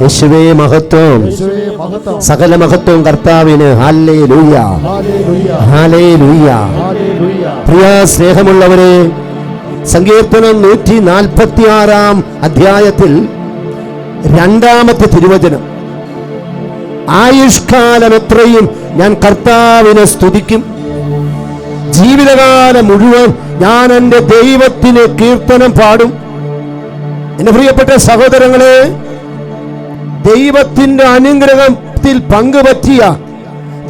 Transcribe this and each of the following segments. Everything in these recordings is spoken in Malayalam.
യേശുവേ മഹത്വം. സകല മഹത്വം കർത്താവിന്. പ്രിയ സ്നേഹമുള്ളവരെ സങ്കീർത്തനം നൂറ്റി നാൽപ്പത്തി ആറാം അധ്യായത്തിൽ രണ്ടാമത്തെ തിരുവചനം. ആയുഷ്കാലം എത്രയും ഞാൻ കർത്താവിനെ സ്തുതിക്കും. ജീവിതകാലം മുഴുവൻ ഞാൻ എന്റെ ദൈവത്തിന് കീർത്തനം പാടും. എന്റെ പ്രിയപ്പെട്ട സഹോദരങ്ങളെ ദൈവത്തിന്റെ അനുഗ്രഹത്തിൽ പങ്കുപറ്റിയ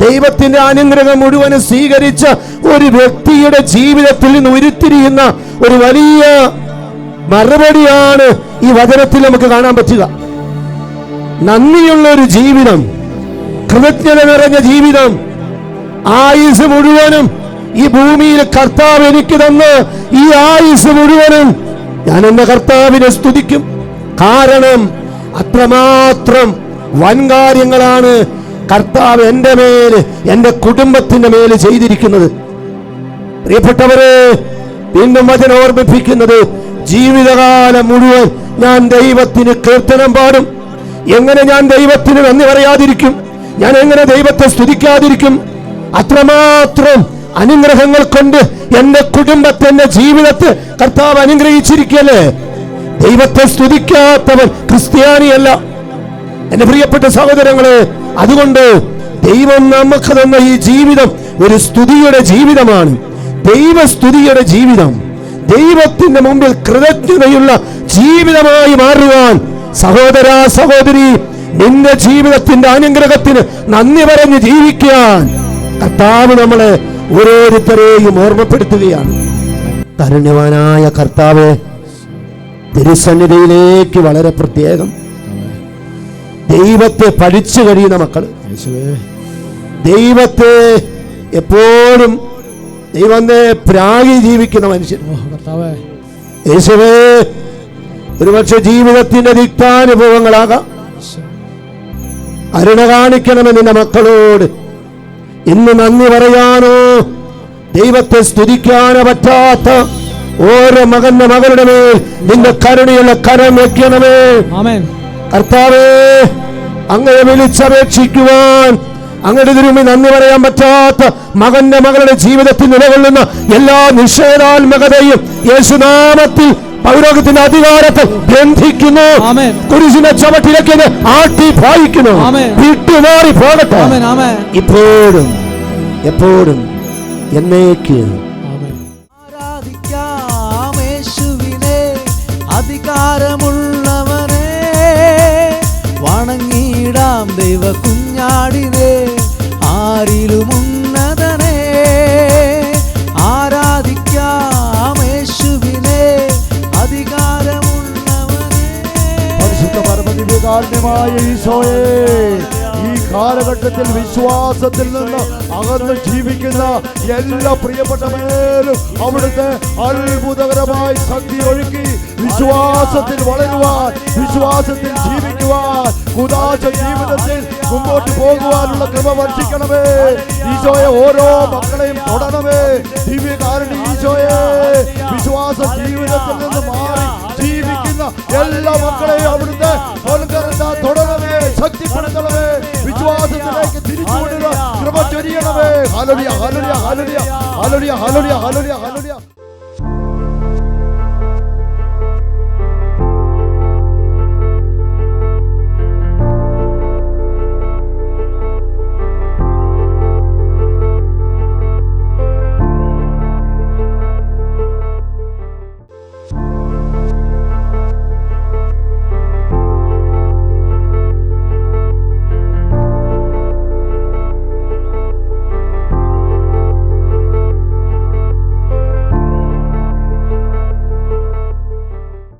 ദൈവത്തിന്റെ അനുഗ്രഹം മുഴുവനും സ്വീകരിച്ച ഒരു വ്യക്തിയുടെ ജീവിതത്തിൽ നിന്ന് ഉരുത്തിരിയുന്ന ഒരു വലിയ മറുപടിയാണ് ഈ വചനത്തിൽ നമുക്ക് കാണാൻ പറ്റുക. നന്ദിയുള്ള ഒരു ജീവിതം കൃതജ്ഞത നിറഞ്ഞ ജീവിതം ആയുസ് മുഴുവനും ഈ ഭൂമിയിൽ കർത്താവ് എനിക്ക് തന്ന് ഈ ആയുസ് മുഴുവനും ഞാൻ എന്റെ കർത്താവിനെ സ്തുതിക്കും. കാരണം അത്രമാത്രം വൻകാര്യങ്ങളാണ് കർത്താവ് എന്റെ മേൽ എന്റെ കുടുംബത്തിന്റെ മേൽ ചെയ്തിരിക്കുന്നത്. പ്രിയപ്പെട്ടവരെ വീണ്ടും വചന ഓർമ്മിപ്പിക്കുന്നത് ജീവിതകാലം മുഴുവൻ ഞാൻ ദൈവത്തിന് കീർത്തനം പാടും. എങ്ങനെ ഞാൻ ദൈവത്തിന് നന്ദി പറയാതിരിക്കും? ഞാൻ എങ്ങനെ ദൈവത്തെ സ്തുതിക്കാതിരിക്കും? അത്രമാത്രം അനുഗ്രഹങ്ങൾ കൊണ്ട് എന്റെ കുടുംബത്തെ എന്റെ ജീവിതത്തെ കർത്താവ് അനുഗ്രഹിച്ചിരിക്കല്ലേ ദൈവത്തെ സ്തുതിക്കാത്തവൻ ക്രിസ്ത്യാനിയല്ല. എന്റെ പ്രിയപ്പെട്ട സഹോദരങ്ങളെ അതുകൊണ്ട് ദൈവം നമുക്ക് തന്ന ഈ ജീവിതം ഒരു സ്തുതിയുടെ ജീവിതമാണ്. ദൈവസ്തുതിയുടെ ജീവിതം. ദൈവത്തിന്റെ മുമ്പിൽ കൃതജ്ഞതയുള്ള ജീവിതമായി മാറുവാൻ സഹോദര സഹോദരി നിന്റെ ജീവിതത്തിന്റെ അനുഗ്രഹത്തിന് നന്ദി പറഞ്ഞ് ജീവിക്കാൻ. കർത്താവ് നമ്മളെ ഓരോരുത്തരെയും ഓർമ്മപ്പെടുത്തുകയാണ്. കരുണ്യവാനായ കർത്താവ് തിരുസന്നിധിയിലേക്ക് വളരെ പ്രത്യേകം. ദൈവത്തെ പഠിച്ചു കഴിയുന്ന മക്കൾ ദൈവത്തെ എപ്പോഴും ദൈവത്തെ പ്രാഗി ജീവിക്കുന്ന മനുഷ്യൻ യേശുവേ ഒരുപക്ഷെ ജീവിതത്തിന്റെ ദിക്താനുഭവങ്ങളാകാം അരുണ കാണിക്കണമെന്ന് മക്കളോട് ഇന്ന് നന്ദി പറയാനോ? ദൈവത്തെ സ്തുതിക്കാൻ പറ്റാത്ത ഓരോ മകന്റെ മകളുടെ മേൽ നിന്റെ കരുണയുള്ള കരം വെക്കണമേ. കർത്താവേ അങ്ങനെ വിളിച്ചപേക്ഷിക്കുവാൻ അങ്ങനെ തിരുമ്പി നന്ദി പറയാൻ പറ്റാത്ത മകന്റെ മകളുടെ ജീവിതത്തിൽ നിലകൊള്ളുന്ന എല്ലാ നിഷേധാത്മകതയും യേശുനാമത്തിൽ പൗരോഗത്തിന്റെ അധികാരത്തെ ബന്ധിക്കുന്നു കുരിശിനെ ചവട്ടിലേക്ക് ആട്ടി പായിക്കുന്നു. ആമേൻ. വിട്ടുമാറി പോകട്ടെ. ഇപ്പോഴും എപ്പോഴും എന്നേക്ക്. ആമേൻ. ആരാധിക്കാം യേശുവിനെ അധികാരമുള്ളവനെ. വണങ്ങിടാം ദൈവ കുഞ്ഞാടിനെ ആരിലും ഉന്നതനെ. ആരാധിക്കാം യേശുവിനെ അധികാരമുള്ളവനെ. പരിശുദ്ധ പരമതിന്റെ ഈശോയെ ഈ കാലഘട്ടത്തിൽ വിശ്വാസത്തിൽ നിന്ന് അകന്ന് ജീവിക്കുന്ന എല്ലാ പ്രിയപ്പെട്ടവരും അവിടുത്തെ അത്ഭുതകരമായി ശക്തി ഒഴുക്കി വിശ്വാസത്തിൽ വളരുവാൻ വിശ്വാസത്തിൽ ജീവിക്കുവാൻ കുദാശ ജീവിതത്തിൽ മുമ്പോട്ട് പോകുവാനുള്ള കൃപ വർഷിക്കണമേ. ഈശോയെ ഓരോ മക്കളെയും തൊടണമേ. ദിവ്യകാരണി ഈശോയെ വിശ്വാസ ജീവിതത്തിൽ നിന്ന് മാറി ജീവിക്കുന്ന എല്ലാ മക്കളെയും അവിടുത്തെ തൊടണമേ. ശക്തിപ്പെടുത്തണമേ. കൃപ ചൊരിയണമേ ഹലലിയ ഹലലിയ ഹലലിയ ഹലലിയ ഹലലിയ ഹലലിയ ഹലലിയ